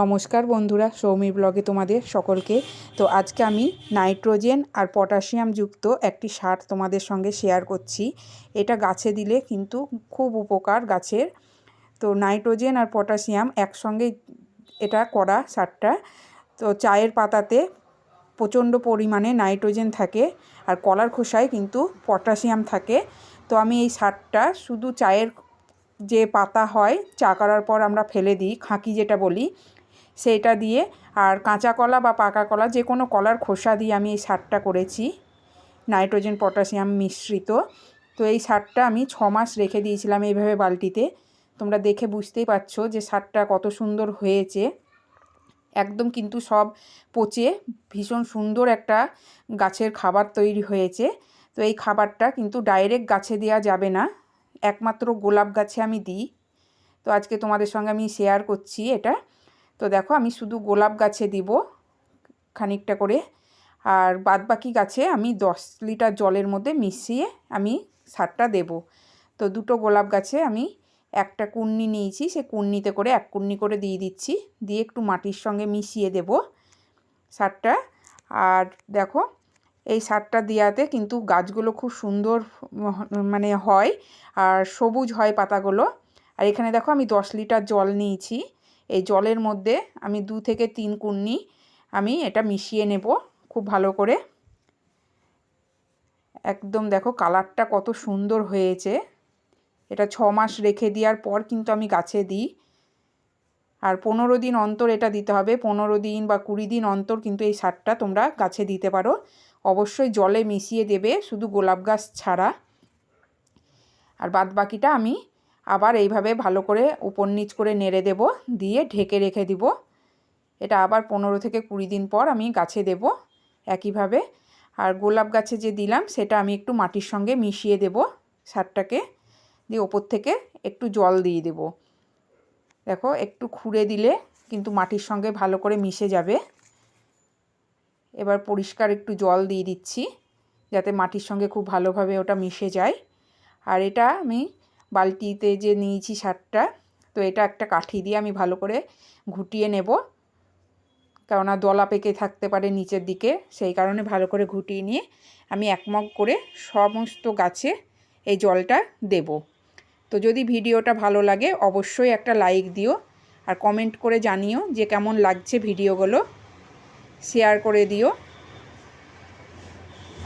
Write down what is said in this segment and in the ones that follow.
নমস্কার বন্ধুরা, সৌমি ব্লগে তোমাদের সকলকে। তো আজকে আমি নাইট্রোজেন আর পটাশিয়াম যুক্ত একটি সার তোমাদের সঙ্গে শেয়ার করছি। এটা গাছে দিলে কিন্তু খুব উপকার গাছের। তো নাইট্রোজেন আর পটাশিয়াম একসঙ্গে এটা করা সারটা। তো চায়ের পাতাতে প্রচণ্ড পরিমাণে নাইট্রোজেন থাকে আর কলার খোসায় কিন্তু পটাশিয়াম থাকে। তো আমি এই সারটা শুধু চায়ের যে পাতা হয়, চা করার পর আমরা ফেলে দিই, খাঁকি যেটা বলি সেইটা দিয়ে আর কাঁচা কলা বা পাকা কলা, যে কোনো কলার খোসা দিয়ে আমি এই সারটা করেছি। নাইট্রোজেন, পটাশিয়াম মিশ্রিত। তো এই সারটা আমি ছ মাস রেখে দিয়েছিলাম এইভাবে বালতিতে। তোমরা দেখে বুঝতেই পারছ যে সারটা কত সুন্দর হয়েছে। একদম কিন্তু সব পচে ভীষণ সুন্দর একটা গাছের খাবার তৈরি হয়েছে। তো এই খাবারটা কিন্তু ডাইরেক্ট গাছে দেওয়া যাবে না। একমাত্র গোলাপ গাছে আমি দিই। তো আজকে তোমাদের সঙ্গে আমি শেয়ার করছি এটা। তো দেখো আমি শুধু গোলাপ গাছে দিব খানিকটা করে। আর বাদবাকি গাছে আমি দশ লিটার জলের মধ্যে মিশিয়ে আমি সারটা দেব। তো দুটো গোলাপ গাছে আমি একটা কুন্নি নিয়েছি, সে কুন্নিতে করে এক কুন্নি করে দিয়ে দিচ্ছি, দিয়ে একটু মাটির সঙ্গে মিশিয়ে দেব সারটা। আর দেখো, এই সারটা দেওয়াতে কিন্তু গাছগুলো খুব সুন্দর মানে হয়, আর সবুজ হয় পাতাগুলো। আর এখানে দেখো আমি দশ লিটার জল নিয়েছি। এই জলের মধ্যে আমি দু থেকে তিন কুন্নি আমি এটা মিশিয়ে নেব খুব ভালো করে। একদম দেখো কালারটা কত সুন্দর হয়েছে। এটা ছ মাস রেখে দেওয়ার পর কিন্তু আমি গাছে দিই। আর পনেরো দিন অন্তর এটা দিতে হবে, পনেরো দিন বা কুড়ি দিন অন্তর কিন্তু এই সারটা তোমরা গাছে দিতে পারো। অবশ্যই জলে মিশিয়ে দেবে শুধু গোলাপ গাছ ছাড়া। আর বাদ বাকিটা আমি আবার এইভাবে ভালো করে উপর নিচ করে নেড়ে দেব, দিয়ে ঢেকে রেখে দিব। এটা আবার পনেরো থেকে কুড়ি দিন পর আমি গাছে দেব একইভাবে। আর গোলাপ গাছে যে দিলাম, সেটা আমি একটু মাটির সঙ্গে মিশিয়ে দেব সারটাকে। দিয়ে ওপর থেকে একটু জল দিয়ে দেব। দেখো, একটু খুঁড়ে দিলে কিন্তু মাটির সঙ্গে ভালো করে মিশে যাবে। এবার পরিষ্কার একটু জল দিয়ে দিচ্ছি, যাতে মাটির সঙ্গে খুব ভালোভাবে ওটা মিশে যায়। আর এটা আমি বালতিতে যে নিয়েছি সারটা তো এটা একটা কাঠি দিয়ে আমি ভালো করে ঘুটিয়ে নেব। কেননা দলা পেকে থাকতে পারে নিচের দিকে, সেই কারণে ভালো করে ঘুটিয়ে নিয়ে আমি এক মগ করে সমস্ত গাছে এই জলটা দেব। তো যদি ভিডিওটা ভালো লাগে, অবশ্যই একটা লাইক দিও আর কমেন্ট করে জানিও যে কেমন লাগছে ভিডিওগুলো। শেয়ার করে দিও।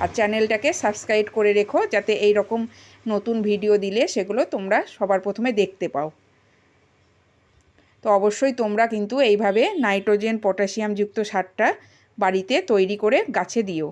আর চ্যানেলটাকে সাবস্ক্রাইব করে রেখো যাতে এই রকম নতুন ভিডিও দিলে সেগুলো তোমরা সবার প্রথমে দেখতে পাও। তো অবশ্যই তোমরা কিন্তু এইভাবে নাইট্রোজেন পটাশিয়ামযুক্ত সারটা বাড়িতে তৈরি করে গাছে দিও।